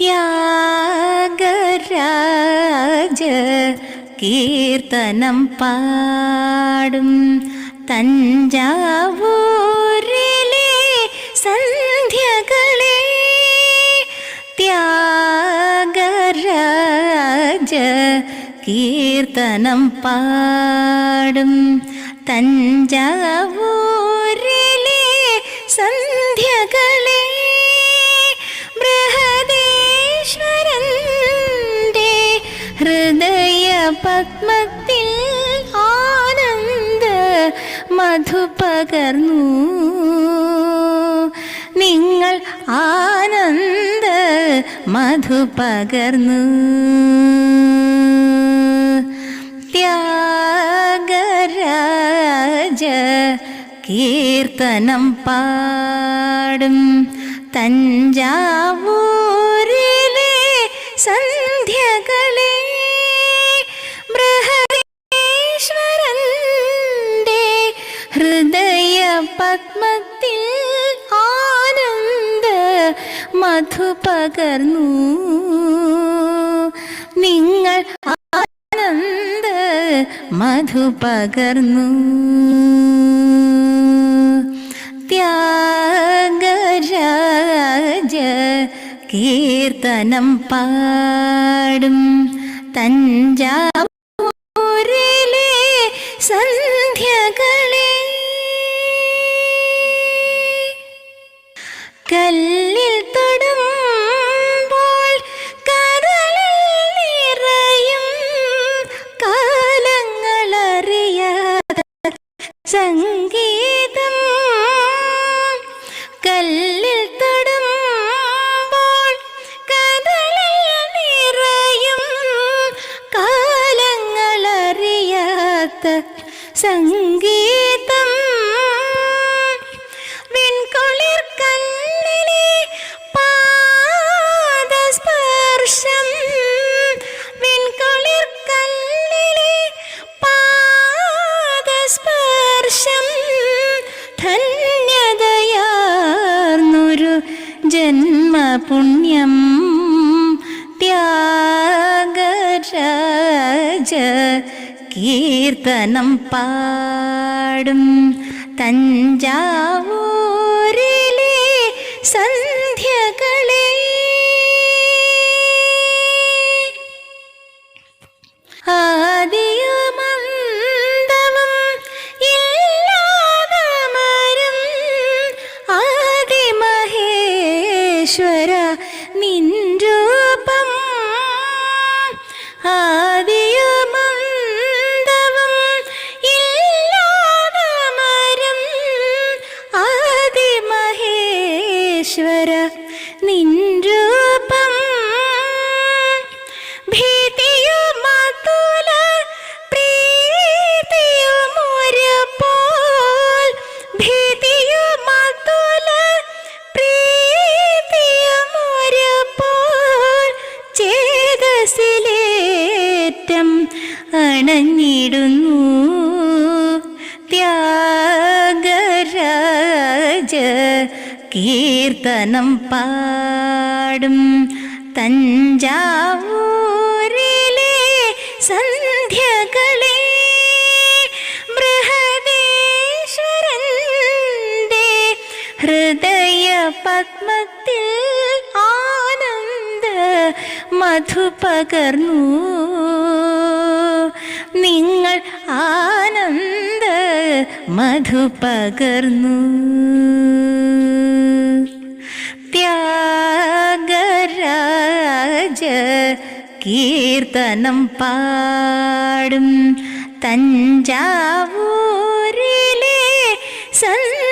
ത്യാഗരാജ കീർത്തനം പാടും. തഞ്ചാവൂരിലെ സന്ധ്യകളെ ത്യാഗരാജ കീർത്തനം പാടും. തഞ്ചാവൂരിലെ പത്മത്തിൽ ആനന്ദ മധു പകർന്നു. നിങ്ങൾ ആനന്ദ മധു പകർന്നു. ത്യാഗരാജ കീർത്തനം പാടും. തഞ്ചാവൂരിലെ ഹൃദയ പത്മത്തിൽ ആനന്ദ മധു പകർന്നു. നിങ്ങൾ ആനന്ദ മധു പകർന്നു. ത്യാഗരാജ കീർത്തനം പാടും തഞ്ചാവൂരിലെ കല്ലിൽ തൊടുമ്പോൾ കരളിൽ നിറയും കാലങ്ങളറിയാത സംഗീതം ജന്മപുണ്യം ത്യാഗരാജ കീർത്തനം പാടും തഞ്ചാവൂരിലെ സന്ധ്യകളെ ആദിമഹേശ്വര നിൻ രൂപം ഭീതിയുമതുല പ്രീതിയുമൊരുപോൽ കീർത്തനം പാടും. തഞ്ചാവൂരിലെ സന്ധ്യകളെ ബൃഹദേശ്വരന്റെ ഹൃദയ പത്മത്തിൽ ആനന്ദ മധു പകർന്നു. നിങ്ങൾ ആനന്ദ മധു പകർന്നു. ത്യാഗരാജ കീർത്തനം പാടും തഞ്ചാവൂരിലെ സന്ധ്യകളെ